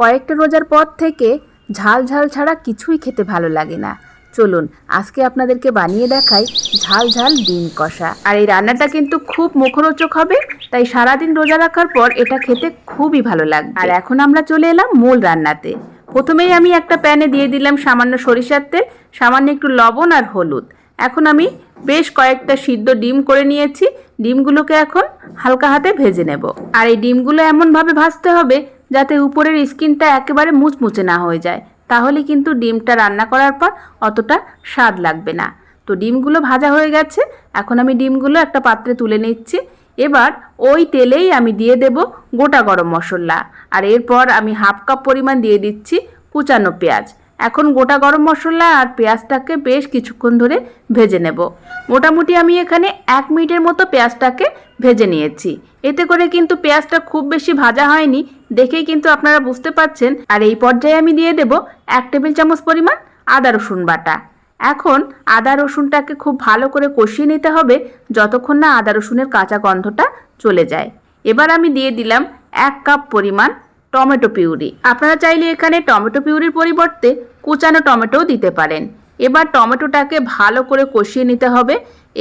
কয়েকটা রোজার পর থেকে ঝাল ঝাল ছাড়া কিছুই খেতে ভালো লাগে না। চলুন, আজকে আপনাদেরকে বানিয়ে দেখাই ঝাল ঝাল ডিম কষা। আর এই রান্নাটা কিন্তু খুব মুখরোচক হবে, তাই সারাদিন রোজা রাখার পর এটা খেতে খুবই ভালো লাগবে। আর এখন আমরা চলে এলাম মূল রান্নাতে। প্রথমেই আমি একটা প্যানে দিয়ে দিলাম সামান্য সরিষার তেল, সামান্য একটু লবণ আর হলুদ। এখন আমি বেশ কয়েকটা সিদ্ধ ডিম করে নিয়েছি। ডিমগুলোকে এখন হালকা হাতে ভেজে নেব। আর এই ডিমগুলো এমনভাবে ভাজতে হবে যাতে উপরের স্কিনটা একেবারে মুচমুচে না হয়ে যায়। তাহলে কিন্তু ডিমটা রান্না করার পর অতটা স্বাদ লাগবে না। তো ডিমগুলো ভাজা হয়ে গেছে। এখন আমি ডিমগুলো একটা পাত্রে তুলে নিচ্ছি। এবার ওই তেলেই আমি দিয়ে দেব গোটা গরম মশলা। আর এরপর আমি হাফ কাপ পরিমাণ দিয়ে দিচ্ছি কুচানো পেঁয়াজ। এখন গোটা গরম মশলা আর পেঁয়াজটাকে বেশ কিছুক্ষণ ধরে ভেজে নেব। মোটামুটি আমি এখানে এক মিনিটের মতো পেঁয়াজটাকে ভেজে নিয়েছি। এতে করে কিন্তু পেঁয়াজটা খুব বেশি ভাজা হয়নি, দেখেই কিন্তু আপনারা বুঝতে পাচ্ছেন আর এই পর্যায়ে আমি দিয়ে দেব এক টেবিল চামচ পরিমাণ আদা রসুন বাটা। এখন আদা রসুনটাকে খুব ভালো করে কষিয়ে নিতে হবে, যতক্ষণ না আদা রসুনের কাঁচা গন্ধটা চলে যায়। এবার আমি দিয়ে দিলাম এক কাপ পরিমাণ টমেটো পিউরি। আপনারা চাইলে এখানে টমেটো পিউরির পরিবর্তে কুচানো টমেটোও দিতে পারেন। এবার টমেটোটাকে ভালো করে কষিয়ে নিতে হবে।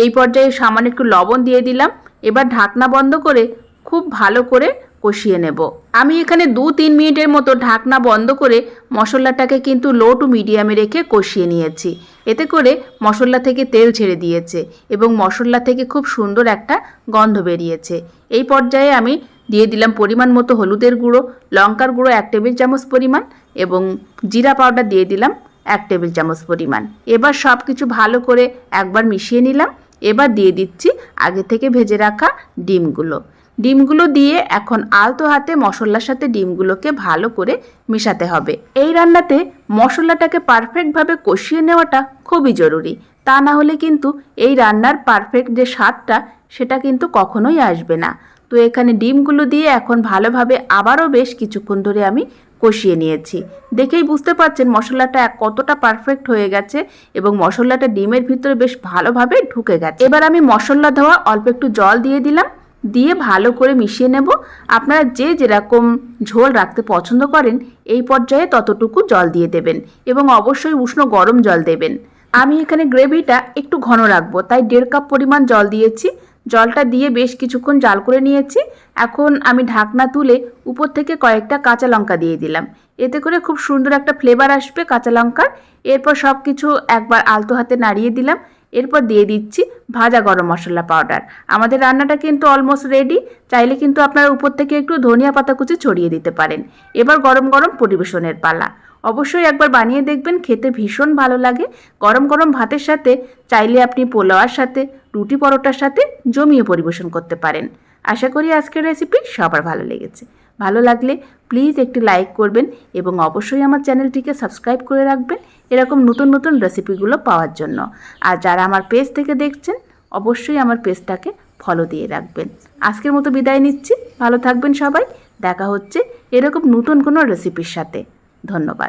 এই পর্যায়ে সামান্য একটু লবণ দিয়ে দিলাম। এবার ঢাকনা বন্ধ করে খুব ভালো করে কষিয়ে নেব। আমি এখানে দু তিন মিনিটের মতো ঢাকনা বন্ধ করে মশলাটাকে কিন্তু লো টু মিডিয়ামে রেখে কষিয়ে নিয়েছি। এতে করে মশলা থেকে তেল ছেড়ে দিয়েছে এবং মশলা থেকে খুব সুন্দর একটা গন্ধ বেরিয়েছে। এই পর্যায়ে আমি দিয়ে দিলাম পরিমাণ মতো হলুদের গুঁড়ো, লঙ্কার গুঁড়ো এক টেবিল চামচ পরিমাণ এবং জিরা পাউডার দিয়ে দিলাম এক টেবিল চামচ পরিমাণ। এবার সব কিছু ভালো করে একবার মিশিয়ে নিলাম। এবার দিয়ে দিচ্ছি আগে থেকে ভেজে রাখা ডিমগুলো। ডিমগুলো দিয়ে এখন আলতো হাতে মশলার সাথে ডিমগুলোকে ভালো করে মেশাতে হবে। এই রান্নাতে মশলাটাকে পারফেক্টভাবে কষিয়ে নেওয়াটা খুবই জরুরি। তা না হলে কিন্তু এই রান্নার পারফেক্ট যে স্বাদটা, সেটা কিন্তু কখনোই আসবে না। তো এখানে ডিমগুলো দিয়ে এখন ভালোভাবে আবারও বেশ কিছুক্ষণ ধরে আমি কষিয়ে নিয়েছি। দেখেই বুঝতে পারছেন মশলাটা কতটা পারফেক্ট হয়ে গেছে এবং মশলাটা ডিমের ভিতরে বেশ ভালোভাবে ঢুকে গেছে। এবার আমি মশলা ধোয়া অল্প একটু জল দিয়ে দিলাম। দিয়ে ভালো করে মিশিয়ে নেব। আপনারা যে যেরকম ঝোল রাখতে পছন্দ করেন, এই পর্যায়ে ততটুকু জল দিয়ে দেবেন এবং অবশ্যই উষ্ণ গরম জল দেবেন। আমি এখানে গ্রেভিটা একটু ঘন রাখব, তাই দেড় কাপ পরিমাণ জল দিয়েছি। জলটা দিয়ে বেশ কিছুক্ষণ জাল করে নিয়েছি। এখন আমি ঢাকনা তুলে উপর থেকে কয়েকটা কাঁচা লঙ্কা দিয়ে দিলাম। এতে করে খুব সুন্দর একটা ফ্লেভার আসবে কাঁচা লঙ্কার। এরপর সব কিছু একবার আলতো হাতে নাড়িয়ে দিলাম। এরপর দিয়ে দিচ্ছি ভাজা গরম মশলা পাউডার আমাদের রান্নাটা কিন্তু অলমোস্ট রেডি চাইলে কিন্তু আপনারা উপর থেকে একটু ধনিয়া পাতা কুচি ছড়িয়ে দিতে পারেন। এবার গরম গরম পরিবেশনের পালা। অবশ্যই একবার বানিয়ে দেখবেন, খেতে ভীষণ ভালো লাগে। গরম গরম ভাতের সাথে চাইলে আপনি পোলাওয়ার সাথে, রুটি পরোটার সাথে জমিয়ে পরিবেশন করতে পারেন। আশা করি আজকের রেসিপি সবার ভালো লেগেছে। ভালো লাগলে প্লিজ একটি লাইক করবেন এবং অবশ্যই আমার চ্যানেলটিকে সাবস্ক্রাইব করে রাখবেন এরকম নতুন নতুন রেসিপিগুলো পাওয়ার জন্য। আর যারা আমার পেজ থেকে দেখছেন, অবশ্যই আমার পেজটাকে ফলো দিয়ে রাখবেন। আজকের মতো বিদায় নিচ্ছি। ভালো থাকবেন সবাই। দেখা হচ্ছে এরকম নতুন কোনো রেসিপির সাথে। ধন্যবাদ।